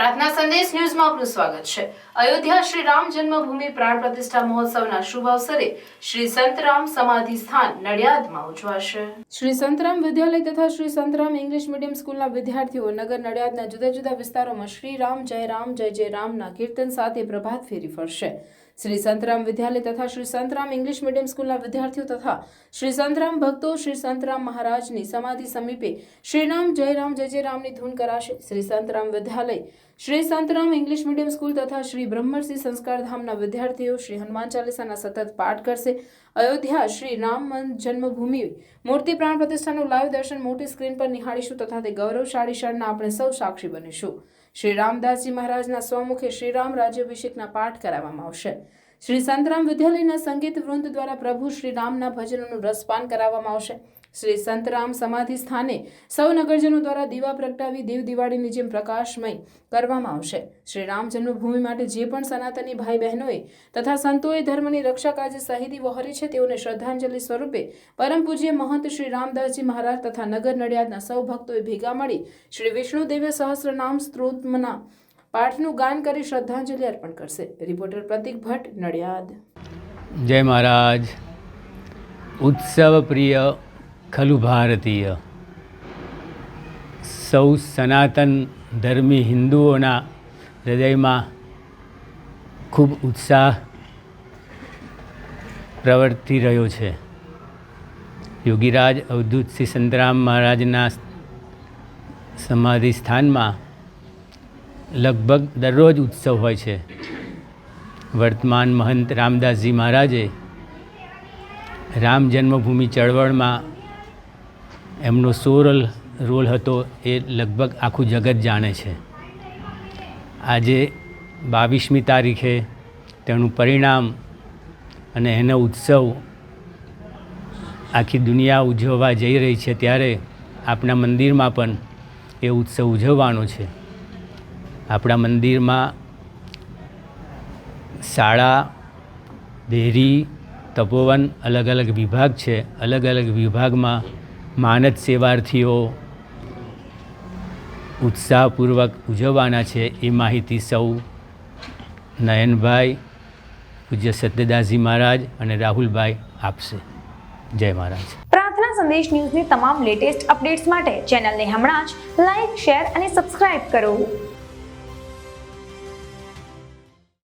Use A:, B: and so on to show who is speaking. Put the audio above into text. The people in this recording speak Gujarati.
A: પ્રાર્થના સંદેશ ન્યૂઝમાં આપનું સ્વાગત છે. અયોધ્યા શ્રી રામ જન્મભૂમિ પ્રાણ પ્રતિષ્ઠા મહોત્સવના શુભ અવસરે શ્રી સંતરામ સમાધિ સ્થાન નડિયાદમાં ઉજવાશે. શ્રી સંતરામ વિદ્યાલય તથા શ્રી સંતરામ ઇંગ્લિશ મીડિયમ સ્કૂલના વિદ્યાર્થીઓ નગર નડિયાદના જુદા જુદા વિસ્તારોમાં શ્રી રામ, જય રામ, જય જય રામના કીર્તન સાથે પ્રભાત ફેરી ફરશે. શ્રી સંતરામ વિદ્યાલય તથા શ્રી સંતરામ ઇંગ્લિશ મીડિયમ સ્કૂલના વિદ્યાર્થીઓ તથા શ્રી સંતરામ ભક્તો શ્રી સંતરામ મહારાજની સમાધિ સમીપે શ્રીરામ જયરામ જય જય રામની ધૂન કરાશે. Shri Santram Vidyalaya, Shri Santram English medium school તથા શ્રી બ્રહ્મર્ષિ સંસ્કારધામના વિદ્યાર્થીઓ શ્રી હનુમાન ચાલીસાના સતત પાઠ કરશે. અયોધ્યા શ્રી રામ જન્મભૂમિ, મૂર્તિ પ્રાણ પ્રતિષ્ઠાનું લાઈવ દર્શન મોટી સ્ક્રીન પર નિહાળીશું તથા તે ગૌરવશાળી ક્ષણના આપણે સૌ સાક્ષી બનીશું. શ્રી રામદાસજી મહારાજના સ્વમુખે શ્રીરામ રાજ્યાભિષેકના પાઠ કરાવવામાં આવશે. શ્રી સંતરામ વિદ્યાલયના સંગીત વૃંદ દ્વારા પ્રભુ શ્રી રામના ભજનોનું રસપાન કરાવવામાં આવશે. શ્રી સંતરામ સમાધિ સ્થાને સૌ નગરજનો દ્વારા દીવા પ્રગટાવી દેવ દિવાળીની જેમ પ્રકાશમય કરવામાં આવશે. શ્રી રામ જન્મભૂમિ માટે જે પણ સનાતની ભાઈ બહેનોએ તથા સંતોએ ધર્મની રક્ષા કાજે શહીદી વહોરી છે, તેઓને શ્રદ્ધાંજલિ સ્વરૂપે પરમ પૂજ્ય મહંત શ્રી રામદાસજી મહારાજ તથા નગર નડિયાદના સૌ ભક્તોએ ભેગા મળી શ્રી વિષ્ણુદેવ સહસ્રનામ સ્ત્રોતમના પાઠનું ગાન કરી શ્રદ્ધાંજલિ અર્પણ કરશે. રિપોર્ટર પ્રતિક ભટ્ટ, નડિયાદ.
B: જય મહારાજ. ઉત્સવ પ્રિય, ખલુ ભારતીય. સૌ સનાતન ધર્મી હિન્દુઓના હૃદયમાં ખૂબ ઉત્સાહ પ્રવર્તી રહ્યો છે. યોગીરાજ અવધૂત સંતરામ મહારાજના સમાધિ સ્થાનમાં લગભગ દરરોજ ઉત્સવ હોય છે. વર્તમાન મહંત રામદાસજી મહારાજે રામ જન્મભૂમિ ચળવળમાં એમનો સોરલ રોલ હતો એ લગભગ આખું જગત જાણે છે. આજે બાવીસમી તારીખે તેનું પરિણામ અને એનો ઉત્સવ આખી દુનિયા ઉજવવા જઈ રહી છે ત્યારે આપણા મંદિરમાં પણ એ ઉત્સવ ઉજવવાનો છે. આપણા મંદિરમાં શાળા દેરી તપોવન અલગ અલગ વિભાગ છે. અલગ અલગ વિભાગમાં માનદ સેવાર્થીઓ ઉત્સાહપૂર્વક ઉજવવાના છે. એ માહિતી સૌ નયનભાઈ, પૂજ્ય સત્યદાસજી મહારાજ અને રાહુલભાઈ આપશે. જય મહારાજ.
C: પ્રાર્થના સંદેશ ન્યૂઝની તમામ લેટેસ્ટ અપડેટ્સ માટે ચેનલને હમણાં જ લાઈક, શેર અને સબસ્ક્રાઇબ કરો.